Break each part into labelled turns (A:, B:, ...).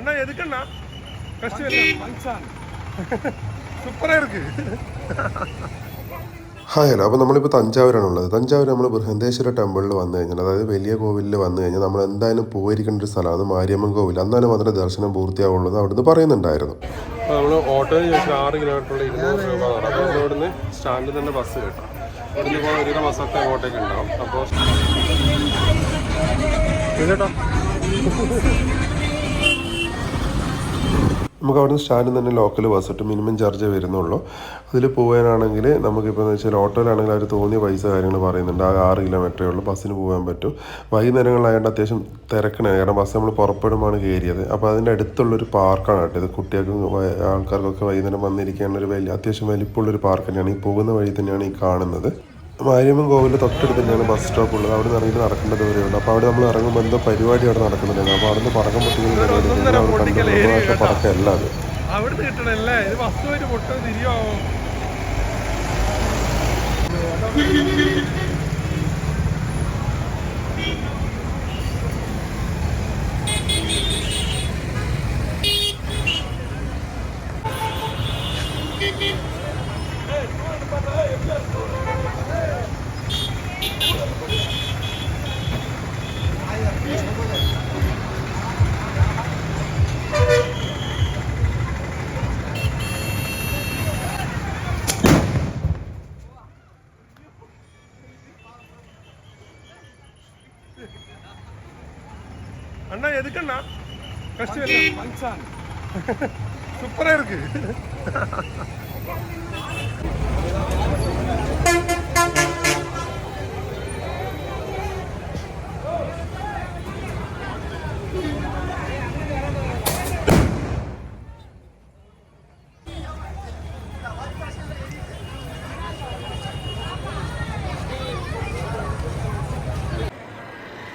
A: அண்ணா எதுக்குண்ணா கஷ்டம் இல்லை சூப்பரா இருக்கு
B: ഹായ് ഹലോ അപ്പോൾ നമ്മളിപ്പോൾ തഞ്ചാവൂരാണുള്ളത് തഞ്ചാവൂർ നമ്മൾ ബൃഹന്തേശ്വര ടെമ്പിളിൽ വന്നു കഴിഞ്ഞാൽ അതായത് വലിയ കോവിലിൽ വന്നു കഴിഞ്ഞാൽ നമ്മൾ എന്തായാലും പോയിരിക്കേണ്ട ഒരു സ്ഥലമാണ് മാരിയമ്മൻ കോവിൽ അന്നാലും അതിൻ്റെ ദർശനം പൂർത്തിയാവുള്ളൂ എന്ന് അവിടുന്ന് പറയുന്നുണ്ടായിരുന്നു
A: നമ്മൾ ഓട്ടോയിൽ ചോദിച്ചാൽ ആറ് കിലോമീറ്ററുള്ള ഇരുന്നൂറ് രൂപ എന്നാണ് അപ്പോൾ നമ്മൾ ഇവിടുന്ന് സ്റ്റാൻഡിൽ തന്നെ ബസ് കിട്ടും ഇവിടുന്ന് ഇപ്പോൾ ഒരുവിധ ബസ്സൊക്കെ അങ്ങോട്ടേക്ക് ഉണ്ടാവും അപ്പോൾ
B: നമുക്ക് അവിടുന്ന് സ്റ്റാൻഡിൽ തന്നെ ലോക്കൽ ബസ് കിട്ടും മിനിമം ചാർജ് വരുന്നുള്ളൂ. അതിൽ പോകാനാണെങ്കിൽ നമുക്കിപ്പോൾ എന്ന് വെച്ചാൽ ഓട്ടോയിലാണെങ്കിൽ അവർ തോന്നിയ പൈസ കാര്യങ്ങൾ പറയുന്നുണ്ട്. ആ ആറ് കിലോമീറ്ററേ ഉള്ളൂ. ബസ്സിന് പോകാൻ പറ്റും. വൈകുന്നേരങ്ങളിലായതുകൊണ്ട് അത്യാവശ്യം തിരക്കണേ. കാരണം ബസ് നമ്മൾ പുറപ്പെടുമാണ് കയറിയത് അപ്പോൾ അതിന്റെ അടുത്തുള്ളൊരു പാർക്കാണ് കേട്ടോ ഇത്. കുട്ടികൾക്കും ആൾക്കാർക്കൊക്കെ വൈകുന്നേരം വന്നിരിക്കാനുള്ളൊരു വലിയ അത്യാവശ്യം വലിപ്പമുള്ളൊരു പാർക്ക് തന്നെയാണ്. ഈ പോകുന്ന വഴി തന്നെയാണ് ഈ കാണുന്നത്. മാരിയമ്മൻ കോവിലിന്റെ തൊട്ടടുത്ത് തന്നെയാണ് ബസ് സ്റ്റോപ്പ് ഉള്ളത്. അവിടെ നിന്ന് ഇറങ്ങി നടക്കേണ്ട ദൂരമുണ്ട് അപ്പോൾ അവിടെ നമ്മൾ ഇറങ്ങുമ്പോൾ എന്തോ പരിപാടി അവിടെ നടക്കുന്നുണ്ടായിരുന്നു അപ്പോൾ അവിടെ നിന്ന് പടക്കം പൊട്ടിക്കുന്ന പരിപാടി. അവിടെ കണ്ടു പക്ഷേ പടക്കമല്ല അത്.
A: അവിടുന്ന് കിട്ടണല്ലേ? ഇത് ബസ് പോയിട്ട് പൊട്ടത് തിരിയാവോ? அண்ணா எதுக்குண்ணா? கஷ்டம் இல்லை மச்சான். சூப்பராக இருக்குது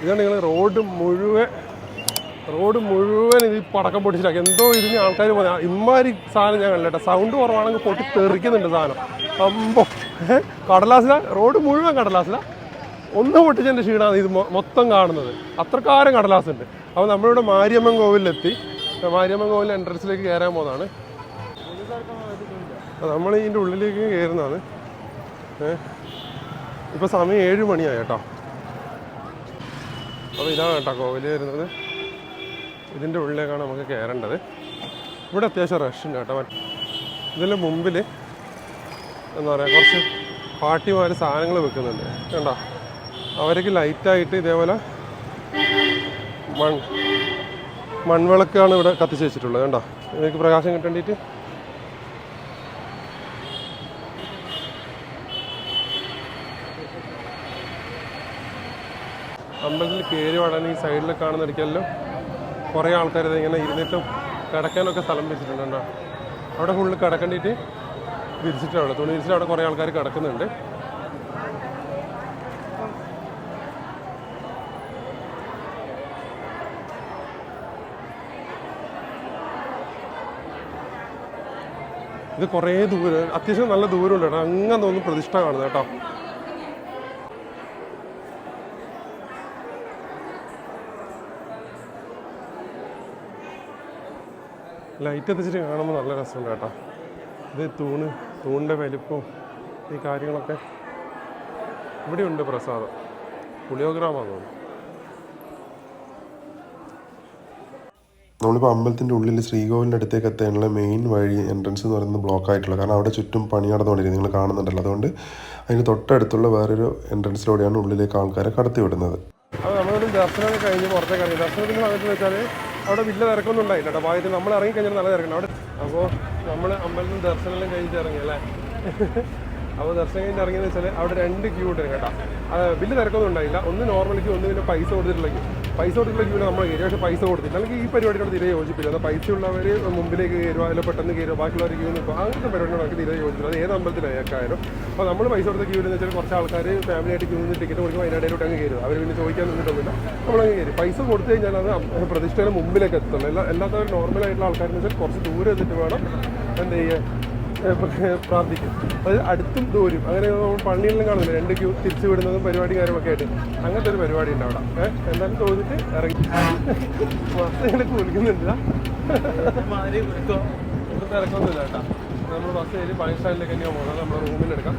A: ഇതാണ് നിങ്ങൾ റോഡ് മുഴുവൻ റോഡ് മുഴുവൻ ഇത് പടക്കം പൊട്ടിച്ചിട്ടാക്കി എന്തോ ഇതിന് ആൾക്കാർ ഇമ്മാരി സാധനം ഞാൻ കണ്ടില്ല സൗണ്ട് കുറവാണെങ്കിൽ പൊട്ടി തെറിക്കുന്നുണ്ട് സാധനം. അമ്പോ. കടലാസില? റോഡ് മുഴുവൻ കടലാസില. ഒന്ന് പൊട്ടിച്ചതിന്റെ ക്ഷീണമാണ് ഇത് മൊത്തം കാണുന്നത്. അത്രക്കാരം കടലാസുണ്ട്. അപ്പോൾ നമ്മളിവിടെ മാരിയമ്മൻ കോവിലെത്തി. മാരിയമ്മൻ കോവിലിന്റെ എൻട്രൻസിലേക്ക് കയറാൻ പോകുന്നതാണ് നമ്മൾ ഇതിന്റെ ഉള്ളിലേക്ക് കയറുന്നതാണ് ഇപ്പോൾ സമയം ഏഴ് മണിയായി കേട്ടോ. അപ്പോൾ ഇതാണ് കേട്ടോ കോവിൽ വരുന്നത്. ഇതിന്റെ ഉള്ളിലേക്കാണ് നമുക്ക് കയറേണ്ടത് ഇവിടെ അത്യാവശ്യം റഷ് ഉണ്ട് കേട്ടോ ഇതിന്റെ മുമ്പിൽ എന്താ പറയുക കുറച്ച് പാട്ടിമാർ സാധനങ്ങൾ വെക്കുന്നുണ്ട്. കണ്ടോ? അവർക്ക് ലൈറ്റായിട്ട് ഇതേപോലെ മൺ മൺവിളക്കാണ് ഇവിടെ കത്തിച്ച് വെച്ചിട്ടുള്ളത്. കണ്ടോ? എനിക്ക് പ്രകാശം കിട്ടേണ്ടിയിട്ട് അമ്പലത്തിൽ കയറി പാടാൻ ഈ സൈഡിൽ കാണുന്നിടയ്ക്കെല്ലാം കുറേ ആൾക്കാർ ഇങ്ങനെ ഇരുന്നിട്ടും കിടക്കാനൊക്കെ സ്ഥലം വെച്ചിട്ടുണ്ട് അവിടെ ഫുള്ള് കിടക്കേണ്ടിയിട്ട് വിരിച്ചിട്ടാണ്. തുണി വിരിച്ചിട്ട് അവിടെ കുറേ ആൾക്കാർ കിടക്കുന്നുണ്ട്. ഇത് കുറേ ദൂരം അത്യാവശ്യം നല്ല ദൂരമുണ്ട് കേട്ടോ. അങ്ങനെ തോന്നുന്നു പ്രതിഷ്ഠ കാണുന്നത് കേട്ടോ. ലൈറ്റ് എത്തിച്ചിട്ട് കാണുമ്പോൾ നല്ല രസമുണ്ട് കേട്ടോ. ഇത് തൂണ് തൂണിന്റെ വലിപ്പവും ഈ കാര്യങ്ങളൊക്കെ. ഇവിടെയുണ്ട് പ്രസാദം. പുളിയോഗ്രാമാണ് തോന്നുന്നു.
B: നമ്മളിപ്പോൾ അമ്പലത്തിന്റെ ഉള്ളിൽ ശ്രീകോവിലിന്റെ അടുത്തേക്ക് എത്താനുള്ള മെയിൻ വഴി എൻട്രൻസ് എന്ന് പറയുന്നത് ബ്ലോക്ക് ആയിട്ടുള്ള കാരണം അവിടെ ചുറ്റും പണി നടന്നുകൊണ്ടിരിക്കുന്നത് നിങ്ങൾ കാണുന്നുണ്ടല്ലോ. അതുകൊണ്ട് അതിന് തൊട്ടടുത്തുള്ള വേറൊരു എൻട്രൻസിലൂടെയാണ് ഉള്ളിലേക്ക് ആൾക്കാരെ കടത്തി വിടുന്നത്
A: അത് നമ്മളൊരു ദർശനം കഴിഞ്ഞ് പുറത്തേക്ക് ഇറങ്ങി. ദർശനത്തിന് ഭാഗത്ത് വെച്ചാൽ അവിടെ വലിയ തിരക്കൊന്നും ഉണ്ടായില്ല കേട്ടോ. നമ്മൾ ഇറങ്ങി കഴിഞ്ഞാൽ നല്ല തിരക്കുണ്ട്. അവിടെ അപ്പോൾ നമ്മൾ അമ്പലത്തിൽ ദർശനം കഴിഞ്ഞിട്ട് ഇറങ്ങി അല്ലേ? അപ്പോൾ ദർശനം കഴിഞ്ഞ് ഇറങ്ങിയെന്ന് വെച്ചാൽ അവിടെ രണ്ട് ക്യൂ ഉണ്ട് കേട്ടോ. അത് വലിയ തിരക്കൊന്നും ഉണ്ടായില്ല. ഒന്ന് നോർമൽ ക്യൂ ഒന്ന് പിന്നെ പൈസ കൊടുത്തിട്ടുള്ള ക്യൂ പൈസ കൊടുത്തിട്ടുള്ള ക്യൂ നമ്മൾ കയറി പക്ഷേ പൈസ കൊടുത്തില്ല. അല്ലെങ്കിൽ ഈ പരിപാടിയോട് തീരെ യോജിപ്പില്ല. അത് പൈസ ഉള്ളവർ മുമ്പിലേക്ക് കയറുക അതിൽ പെട്ടെന്ന് കയറുക ബാക്കിയുള്ളവർ ക്യൂ നിൽക്കുക. അങ്ങനത്തെ പരിപാടിയോട് നമുക്ക് തീരെ യോജിപ്പില്ല. അത് ഏത് അമ്പലത്തിലായാലും അപ്പോൾ നമ്മൾ പൈസ കൊടുത്ത ക്യൂവിൽ വെച്ചാൽ കുറച്ച് ആൾക്കാർ ഫാമിലി ആയിട്ട് ക്യൂ നിന്ന് ടിക്കറ്റ് കൊടുക്കുമ്പോൾ അതിനിടയിലോട്ട് അങ്ങ് കയറും അവർ പിന്നെ ചോദിക്കാൻ നിന്നിട്ടൊന്നുമില്ല. നമ്മളങ്ങ് കയറി. പൈസ കൊടുത്തു കഴിഞ്ഞാൽ അത് പ്രതിഷ്ഠയുടെ മുമ്പിലേക്ക് എത്തുള്ളൂ. എല്ലാ എല്ലാത്തവരും നോർമലായിട്ടുള്ള ആൾക്കാരെന്ന് വെച്ചാൽ കുറച്ച് ദൂരം എത്തിയിട്ട് വേണം എന്ത് ചെയ്യുക പ്രാർത്ഥിക്കും. അത് അടുത്തും ദൂരും അങ്ങനെ പള്ളിയിലും കാണുന്നില്ല. രണ്ട് ക്യൂ തിരിച്ചു വിടുന്നതും പരിപാടി കാര്യമൊക്കെ ആയിട്ട്. അങ്ങനത്തെ ഒരു പരിപാടി ഉണ്ട് അവിടെ. ഏഹ് എന്തായാലും തോന്നിട്ട് ഇറങ്ങി.
C: ബസ് ഇങ്ങനെ
A: കുളിക്കുന്നില്ല ഇറക്കുന്നില്ല കേട്ടോ. നമ്മൾ ബസ് കയറി പാകിസ്ഥാനിലേക്ക് തന്നെയാണ് പോകുന്നത്. നമ്മൾ റൂമിലെടുക്കാം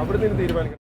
A: അവിടുന്ന് ഇനി തീരുമാനിക്കാം.